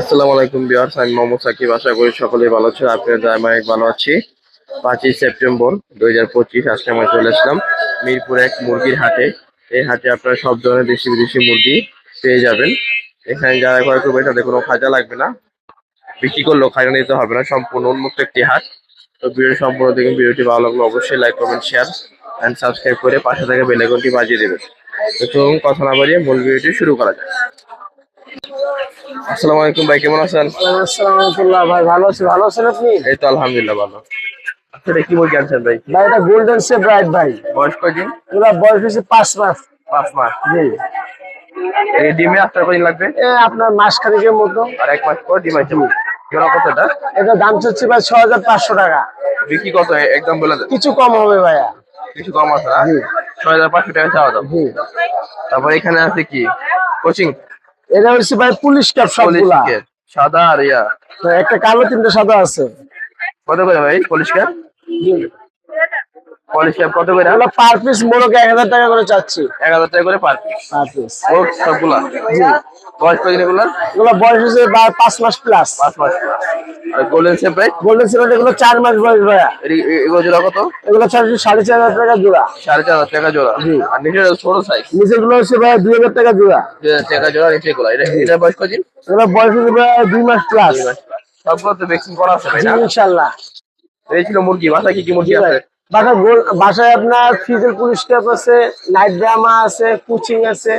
আসসালামু আলাইকুম বিহার আমি মোহাম্মদ সাকিব। আশা করি সকলেই ভালো আছেন। আপনার আমি অনেক ভালো আছি। পাঁচই সেপ্টেম্বর দুই হাজার পঁচিশ, আজকে আমরা চলে আসলাম মিরপুর এক মুরগির হাটে। এই হাটে আপনারা সব ধরনের দেশি বিদেশি মুরগি পেয়ে যাবেন। এখানে যারা ক্রয় করবে তাদের কোনো খাজা লাগবে না। বিক্রি করলেও খাজা নিতে হবে না। সম্পূর্ণ উন্মুক্ত একটি হাট। তো ভিডিও সম্পূর্ণ দেখুন। ভিডিওটি ভালো লাগলে অবশ্যই like, comment share and subscribe করে পাশে থেকে বেলাইকনটি বাজিয়ে দেবেন। তো চলুন, কথা না বাড়িয়ে মূল ভিডিওটি শুরু করা যায় আসসালামু আলাইকুম ভাই কেমন আছেন? আসসালামাতুল্লাহ ভাই ভালো আছি ভালো আছেন আপনি? এই তো আলহামদুলিল্লাহ ভালো। আচ্ছা এটা কি মুরগি আনছেন ভাই? ভাই এটা গোল্ডেন সে ব্রাইট ভাই। বয়স কয়দিন? এগুলা বয়স হচ্ছে পাঁচ মাস। পাঁচ মাস। জি। এই ডিমে কদিন লাগবে? এ আপনার মাস খানিকের মতো। আর এক মাস পর ডিম আছে জোড়া কত এটা? দাম চাচ্ছি ভাই ছ হাজার পাঁচশো টাকা। বিক্রি কত? একদম বলে দেন। কিছু কম হবে ভাইয়া। কিছু কম আছে জি। ছয় হাজার পাঁচশো টাকা চাওয়া দাম জি। তারপর এখানে আছে কি? কোচিং? এটা হচ্ছে ভাই পুলিশ ক্যাপ সবগুলা। সাদা আর ইয়া। একটা কালো তিনটা সাদা আছে। কত করে ভাই পুলিশ ক্যাপ? পলিশ ক্যাপ কত করে? এগুলো পার পিস এক হাজার টাকা করে চাচ্ছি। এক হাজার টাকা করে পার পিস পার পিস ও সবগুলা? জি। বয়স কদিন এগুলা এগুলো বয়স হচ্ছে বা- পাঁচ মাস প্লাস পাঁচ মাস আর গোল্ডেন সেপ ভাই গোল্ডেন সিলভার এগুলো চার মাস বয়স ভাইয়া। এগুলো জোড়া কত? এগুলো চাচ্ছি সাড়ে চার হাজার টাকা জোড়া। সাড়ে চার হাজার টাকা জোড়া। আর নিচে ছোট সাইজ নিচেগুলো হচ্ছে ভাই দুই হাজার টাকা জোড়া। দুই হাজার টাকা জোড়া নিচে গুলা। এটা এটা বয়স কদিন এগুলো বয়স হচ্ছে ভাই দুই মাস প্লাস সবগুলো তো ভ্যাকসিন করা আছে ভাই না? ইনশাল্লাহ। এই ছিল মুরগি। বাসায় কি কি মুরগি আছে? বাসায় বাসায় আপনার পুলিশ ক্যাপ আছে নাইট ড্রামা আছে কোচিং আছে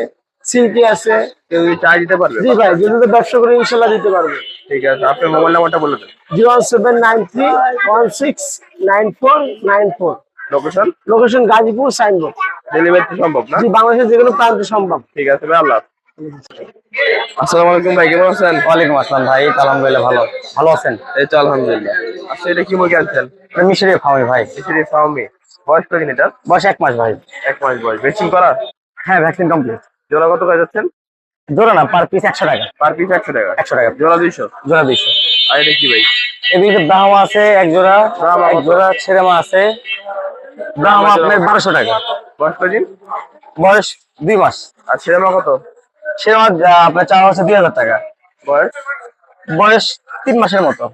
সিল্কি আছে। কেউ চার্জ দিতে পারবে? জি ভাই যদি তো ব্যবসা করে ইনশাল্লাহ দিতে পারবে। ঠিক আছে আপনার মোবাইল নাম্বারটা বলে দেন। Zero seven nine three one six nine four nine four. Location location Gazipur signboard. Delivery সম্ভব না? জি বাংলাদেশের যে কোনো প্রান্তে সম্ভব। ঠিক আছে ভাই আল্লাহ আসসালামু আলাইকুম ভাই কেমন আছেন? ওয়ালাইকুম আসসালাম ভাই আলহামদুলিল্লাহ ভালো। ভালো আছেন? এই তো আলহামদুলিল্লাহ। আচ্ছা এটা কি মুরগি আনছেন? এটা মিশরি ফার্মি ভাই। এসিডি ফার্মি। বয়স কদিন এটা? বয়স এক মাস ভাই। এক মাস বয়স। ভ্যাকসিন করা? হ্যাঁ ভ্যাকসিন কমপ্লিট। জোড়া কত করে যাচ্ছেন? জোড়া না পার পিস একশো টাকা। পার পিস একশো টাকা। একশো টাকা। জোড়া দুইশো? জোড়া দুইশো। আর এটা কি ভাই? এদিকে ব্রাহ্মা আছে এক জোড়া এক কত? জোড়া ছেড়েমা আছে। ব্রাহ্মা আপনার বারোশো টাকা। বয়স কদিন বয়স দুই মাস। আর ছেলেমা কত? ছেড়েমা আপনার চাওয়া হচ্ছে দুই হাজার টাকা। বয়স? বয়স তিন মাসের মতো।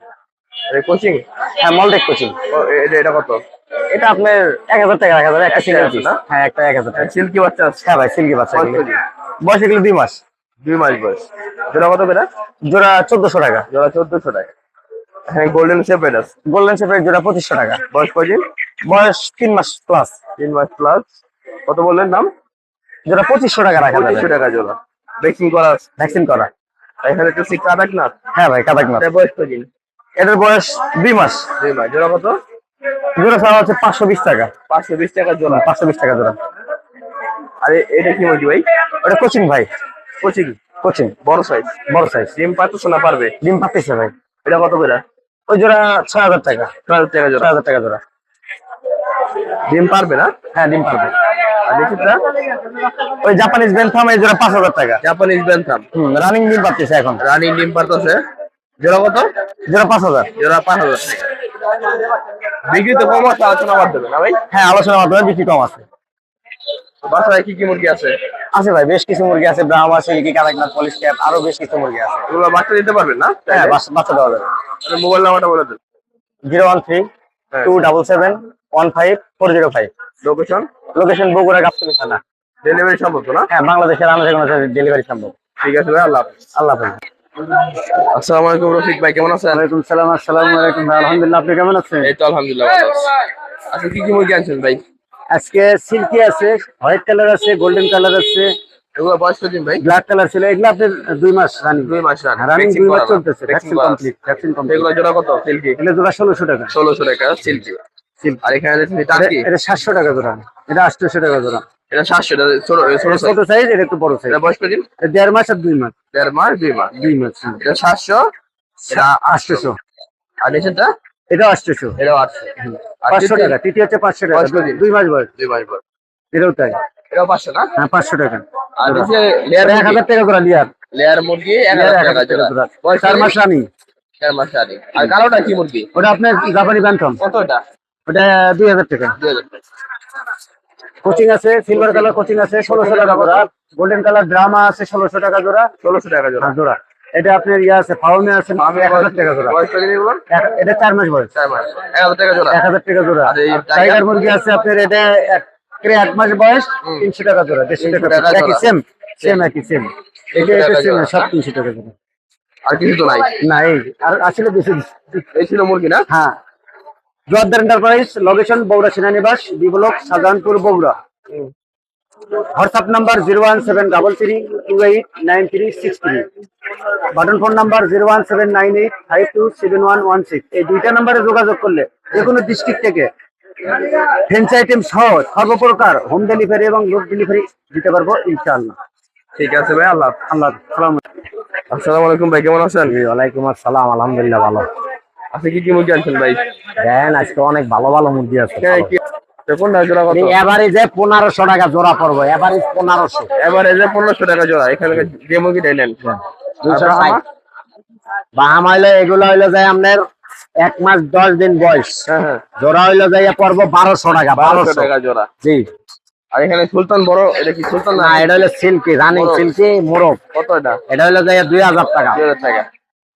কোচিং হ্যাঁ মলটেক কোচিং এটা এটা কত? এটা আপনার এক হাজার টাকা এক হাজার একটা সিঙ্গেল পিস হ্যাঁ একটা এক হাজার টাকা। সিল্কি বাচ্চা হ্যাঁ ভাই সিল্কি বাচ্চা। বয়স এগুলো। দুই মাস। দুই মাস বয়স। জোড়া কত করে? জোড়া চোদ্দশো টাকা। জোড়া চোদ্দশো টাকা। হ্যাঁ গোল্ডেন সেপারেটাস গোল্ডেন শেপের জোড়া পঁচিশশো টাকা। বয়স কদিন বয়স তিন মাস প্লাস তিন মাস প্লাস কত বললেন দাম? যেটা পঁচিশশো টাকা রাখা পঁচিশশো টাকা জোড়া। ভ্যাকসিন করা ভ্যাকসিন করা। এখানে তো না হ্যাঁ ভাই কাদাকনাথ। বয়স কদিন এটার বয়স দুই মাস। দুই মাস। জোড়া কত? জোড়া চাওয়া হচ্ছে পাঁচশো বিশ টাকা। পাঁচশো বিশ টাকা জোড়া। পাঁচশো বিশ টাকা জোড়া। আরে এটা কি মুরগি ভাই? ওটা কোচিং ভাই। কোচিং? কোচিং। বড় সাইজ বড় সাইজ ডিম পাচ্ছে না পারবে? ডিম পাতিছে ভাই। এটা কত করে? ওই জোড়া ছয় হাজার টাকা। ছয় হাজার টাকা ছয় জোড়া হাজার টাকা জোড়া। ডিম পারবে না? হ্যাঁ ডিম পারবে। আর ওই জাপানিজ বেনথাম এই জোড়া পাঁচ হাজার টাকা। জাপানিজ ব্যান্থাম হুম রানিং ডিম পাতিছে এখন। রানিং ডিম পারতেছে? জোড়া কত? জোড়া পাঁচ হাজার। জোড়া পাঁচ হাজার। বিক্রি তো কম আছে আলোচনা মাধ্যমে না ভাই? হ্যাঁ আলোচনার মাধ্যমে বিক্রি কম আছে। বাসায় কি কি মুরগি আছে? আছে ভাই বেশ কিছু মুরগি আছে ব্রাহ্মা পলিশ ক্যাপ আরও বেশ কিছু মুরগি আছে। এগুলো বাচ্চা দিতে পারবেন না? হ্যাঁ বাচ্চা দেওয়া যাবে। মোবাইল নাম্বারটা বলে দেন। জিরো ওয়ান থ্রি হ্যাঁ। Two double seven one five four zero five. Location location Bogura Gabtoli থানা। ডেলিভারি সম্ভব তো না? হ্যাঁ বাংলাদেশের কোনো ডেলিভারি সম্ভব। ঠিক আছে ভাই আল্লাহ হাফেজ। আল্লাহ হাফেজ। আসসালামু আলাইকুম রফিক ভাই কেমন আছেন? ওয়ালাইকুম সালাম আসসালামু আলাইকুম আলহামদুলিল্লাহ আপনি কেমন আছেন? এই তো আলহামদুলিল্লাহ ভালো আছি। আচ্ছা কি কি মুরগি আনছেন ভাই? আজকে সিল্কি আছে হোয়াইট কালার আছে গোল্ডেন কালার আছে। এগুলো বয়স কদিন ভাই? ব্ল্যাক কালার ছিল এগুলো আপনার দুই মাস রানিং দুই মাস রান রানিং মাস চলতেছে ভ্যাকসিন কমপ্লিট ভ্যাকসিন কমপ্লিট এগুলো জোড়া কত সিল্কি? এগুলো জোড়া ষোলোশো টাকা। ষোলোশো টাকা সিল্কি। আর এখানে দেখছি এটা সাতশো টাকা জোড়া। এটা আটশোশো টাকা জোড়া। এটা সাতশো এটা ছোট এটা সাইজ এটা একটু বড় সাইজ এটা বয়স কদিন? দেড় মাস আর দুই মাস। দেড় মাস দুই মাস। দুই মাস। এটা সাতশো এটা আটশোশো। আর নিচেরটা? এটা আটশোশো। এটাও আটশো। আর পাঁচশো তৃতীয়- টাকা তৃতীয় হচ্ছে পাঁচশো টাকা। বয়স কদিন? দুই মাস বয়স। দুই মাস বয়স। এটাও তাই। এটাও পাঁচশো না? হ্যাঁ পাঁচশো টাকা। আর নিচে লেয়ার এক হাজার টাকা করে লিয়ার। লেয়ার মুরগি এক লিয়ার হাজার এক টাকা জোড়া বয়স চার মাস রানিং। চার মাস আগে আর কালোটা কি মুরগি? ওটা আপনার জাপানি ব্যান্টম। কত এটা ওটা দুই হাজার টাকা। দুই হাজার টাকা। কোচিং আছে সিলভার কালার কোচিং আছে ষোলোশো টাকা জোড়া। গোল্ডেন কালার ড্রামা আছে ষোলোশো টাকা জোড়া। ষোলোশো টাকা জোড়া। জোড়া। এটা আপনার ইয়ে আছে ফাউমি আছে এক হাজার টাকা জোড়া। এটা চার মাস বয়স। এক হাজার টাকা জোড়া। এক হাজার টাকা জোড়া। আর এই আর টাইগার? মুরগি আছে আপনার এটা এক মাস বয়স তিনশো টাকা জোড়া দেড়শো 300 টাকা একই। সেম সেম একই সেম এটা 300 এটা টাকা সেম সব তিনশো টাকা জোড়া। আর কিছু তো নাই? না এই আর আসলে বেশি। এই ছিল মুরগি না? হ্যাঁ। জোয়ারদার এন্টারপ্রাইজ লোকেশন বগুড়া সেনানিবাস বিবলক Shahjahanpur Bogura. WhatsApp number zero one seven double three two eight nine three six three button phone number zero one seven nine eight five two seven one one six এই দুইটা নাম্বারে যোগাযোগ করলে যে কোনো district থেকে fence item সহ সর্বপ্রকার হোম ডেলিভারি এবং লোড ডেলিভারি দিতে পারব ইনশাআল্লাহ। ঠিক আছে ভাই আল্লাহ আল্লাহ সালাম আসসালামু আলাইকুম ভাই কেমন আছেন? ওয়ালাইকুম আসসালাম। আলহামদুলিল্লাহ ভালো। আজকে কি কি মুরগি আনছেন ভাই? দেন আজকে অনেক ভালো ভালো মুরগি আছে কি- তো কোনটা জোড়া কত? এভারেজে পনেরোশো টাকা জোড়া পড়ব এভারেজ পনেরোশো। এবার পনেরোশো টাকা জোড়া এখানে যে মুরগিটা নেন। বাহামা? ষাট এগুলো হইল যায় আপনার এক মাস দশ দিন বয়স। হ্যাঁ হ্যাঁ। জোড়া হইল যাইয়া পড়ব বারোশো টাকা বারোশো টাকা জোড়া। জি। আর এখানে সুলতান বড় এটা কি সুলতান না? এটা হলো সিল্কি রানিং। সিল্কি মোরগ। কত এটা? এটা হইল যাইয়া দুই হাজার টাকা। দুই হাজার টাকা।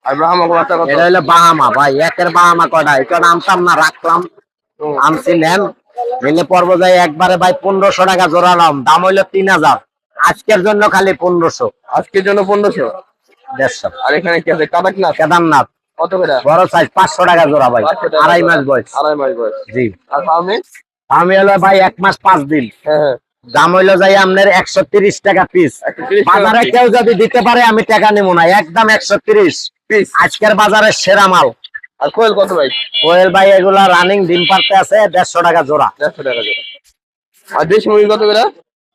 আর কত? এটা বাহামা ভাই একের বাহামা কয়টা? এটা আনতাম না রাখলাম। হুম। আনছি নেন নিলে পড়ব যাই একবারে ভাই পনেরোশো টাকা জোড়া নাম। দাম হইল তিন হাজার। আজকের জন্য খালি পনেরোশো। আজকের জন্য পনেরোশো? দেড়শো। আর এখানে কি আছে? কাদাকনাথ কেদারনাথ। কত করে? বড় সাইজ পাঁচশো টাকা জোড়া ভাই। আড়াই মাস বয়স। আড়াই মাস বয়স। জি। আর ফার্মে আমি হলো ভাই এক মাস পাঁচ দিন। হ্যাঁ হ্যাঁ। দাম হইল যাই আপনার একশো তিরিশ টাকা পিস বাজারে কেউ যদি দিতে পারে আমি টাকা নেব না। একদম একশো আজকের বাজারে সেরা মাল। আর কোয়েল কত ভাই? কোয়েল ভাই এগুলা রানিং ডিম পারতে আছে দেড়শো টাকা জোড়া। দেড়শো টাকা জোড়া। আর দেশি মুরগি কত করে?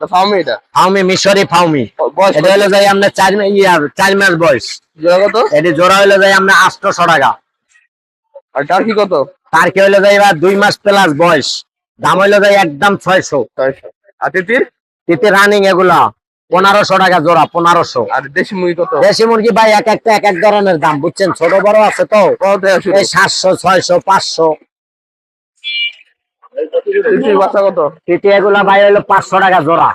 ফার্মে এটা? ফাউমি মিশরি ফাউমি এটা হলো যাই আপনার চার ইয়ার চার মাস বয়স। জোড়া কত? এটি জোড়া হইল যাই আটশোশো টাকা। আর টার্কি কত? তার কি যাই এবার দুই মাস প্লাস বয়স। দাম হইল যাই একদম ছয়শো। ছয়শো। আর তিতির? রানিং এগুলা। পনেরোশো টাকা জোড়া পনেরোশো। আর দেশি মুরগি কত? দেশি মুরগি ভাই এক একটা এক এক ধরনের দাম বুঝছেন? ছোট বড় আছে তো? সাতশো ছয়শো পাঁচশো। ভাই পাঁচশো টাকা জোড়া।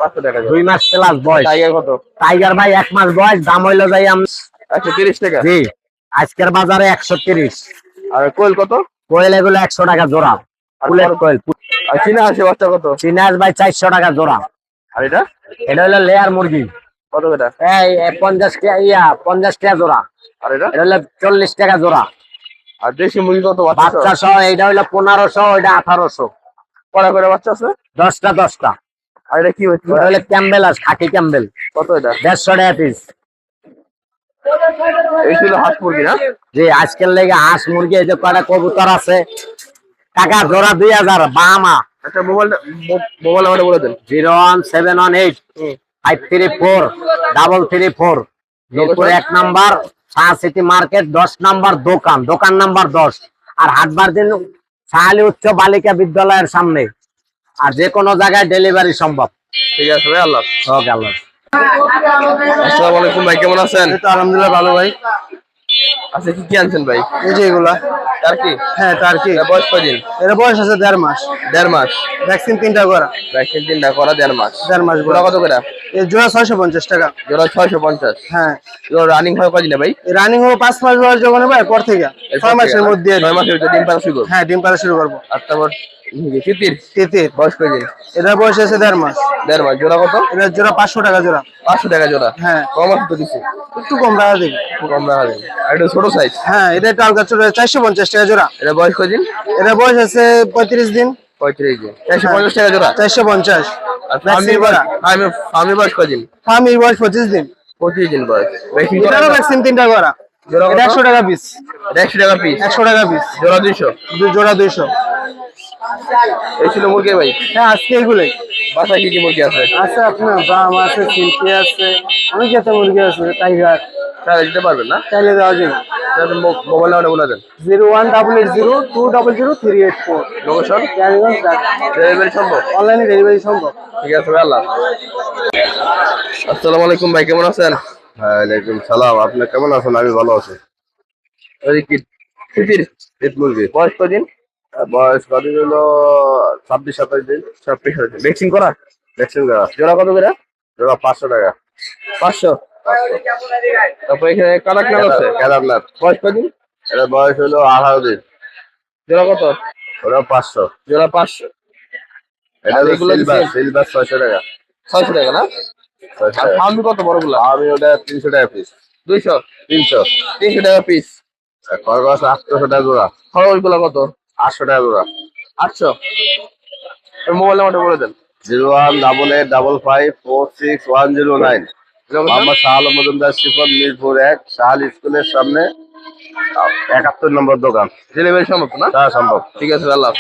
দুই মাস প্লাস বয়স। টাইগার কত? টাইগার ভাই এক মাস বয়স দাম হইল যাই আম- একশো তিরিশ টাকা? জি। আজকের বাজারে একশো তিরিশ। আর কোয়েল কত? কোয়েল এগুলো একশো টাকা জোড়া। আর ফুলের কোয়েল। চীনা আছে কত? ভাই চারশো টাকা জোড়া। আর এটা? এটা হলো লেয়ার মুরগি। কত এই পঞ্চাশ টাকা ইয়া পঞ্চাশ টাকা জোড়া। আর এটা? এটা হলো চল্লিশ টাকা জোড়া। আর দেশি মুরগি কত বাচ্চা? সহ এটা হলো পনেরোশো এটা আঠারোশো। করে বাচ্চা আছে? দশটা দশটা। আর এটা কি হচ্ছে? ওটা হলো ক্যাম্বেল আছে খাকি ক্যাম্বেল। কত এটা? দেড়শো টাকা পিস এই ছিল হাঁস মুরগি না? যে আজকের লেগে হাঁস মুরগি এই যে কয়টা কবুতর আছে। টাকা জোড়া দুই হাজার বাহামা। একটা মোবাইল মোবাইল নাম্বারটা বলে দেন। Zero one seven one eight five three four double three four Mirpur এক নাম্বার শাহ সিটি মার্কেট দশ নাম্বার দোকান দোকান নাম্বার দশ। আর হাটবার দিন শাহালি উচ্চ বালিকা বিদ্যালয়ের সামনে। আর যে কোনো জায়গায় ডেলিভারি সম্ভব। ঠিক আছে ভাই আল্লাহ ওকে আল্লাহ আসসালামু আলাইকুম ভাই কেমন আছেন? আলহামদুলিল্লাহ ভালো ভাই। আচ্ছা কি কি আনছেন ভাই? এই যে এগুলা। আর কি হ্যাঁ তার কি বয়স কদিন? এর বয়স আছে দেড় মাস। দেড় মাস। ভ্যাকসিন তিনটা করা। ভ্যাকসিন তিনটা করা দেড় মাস। দেড় মাসগুলা কত করে? জোড়া ছয়শো পঞ্চাশ টাকা। জোড়া ছয়শো পঞ্চাশ। হ্যাঁ। রানিং কদিনে ভাই? রানিং হব পাঁচ মাস বয়স যখন হবে পর থেকে। ছয় মাসের মধ্যে। ছয় মাসের ডিম পাড়া শুরু। হ্যাঁ ডিম পাড়া শুরু করব। আর তারপর তিতির? তিতির। বয়স কদিন এটার বয়স আছে দেড় মাস। দেড় মাস। জোড়া কত? এটার জোড়া পাঁচশো টাকা জোড়া। পাঁচশো টাকা জোড়া। হ্যাঁ। কম আছে তো দিচ্ছি একটু কম রাখা রাখা এটা ছোট সাইজ হ্যাঁ এটা টালকা চারশো পঞ্চাশ টাকা জোড়া। এটা বয়স কদিন এটার বয়স আছে পঁয়ত্রিশ দিন। পঁয়ত্রিশ দিন। চারশো পঞ্চাশ টাকা জোড়া? চারশো পঞ্চাশ। ফার্মির বয়স ফার্মির বয়স কদিন? ফার্মির বয়স পঁচিশ দিন। পঁচিশ দিন বয়স। ভ্যাকসিন তিনটা করা একশো টাকা পিস একশো টাকা পিস একশো টাকা পিস জোড়া দুইশো? জোড়া দুইশো। এই ছিল মুরগি ভাই হ্যাঁ আজকে এগুলোই। বাসায় কি কি মুরগি আছে? আপনার বাম আছে সিল্কি আছে অনেক জাতের মুরগি আছে টাইগার দিতে পারবেন না? চাইলে দেওয়া যাবে। তাহলে মো- মোবাইল নাম্বারটা বলে দেন। Zero one double eight zero two double zero three eight four. Location? Delivery সম্ভব? অনলাইনে ডেলিভারি সম্ভব। ঠিক আছে ভাই আল্লাহ আসসালামু আলাইকুম ভাই কেমন আছেন? ওয়ালাইকুম সালাম আপনি কেমন আছেন? আমি ভালো আছি। ওই কি তিতির? ঈদ মুরগি। বয়স কদিন? বয়স কদিন হলো ছাব্বিশ সাতাশ দিন। ছাব্বিশ ভ্যাকসিন করা? ভ্যাকসিন করা। জোড়া কত করে? জোড়া পাঁচশো টাকা। পাঁচশো? তারপর এখানে আছে? বয়স কদিন এটা বয়স হলো আঠারো দিন। জোড়া কত? ওরা পাঁচশো। জোড়া পাঁচশো। এটা সিলভার সিলভার ছয়শো টাকা। ছয়শো টাকা না? টাকা। ফার্মি আমি ওটা তিনশো টাকা পিস দুইশো? তিনশো। তিনশো টাকা পিস খরগোশ আটশোশো টাকা জোড়া। কত? আটশো টাকা জোড়া। আটশো? মোবাইল নাম্বারটা বলে দেন। Zero one double eight double five four six one zero nine. Mohammad Shah Alam Majumdar Shifon Mirpur এক শাহাল স্কুলের সামনে একাত্তর নম্বর দোকান। ডেলিভারি সম্ভব না? হ্যাঁ সম্ভব। ঠিক আছে আল্লাহ।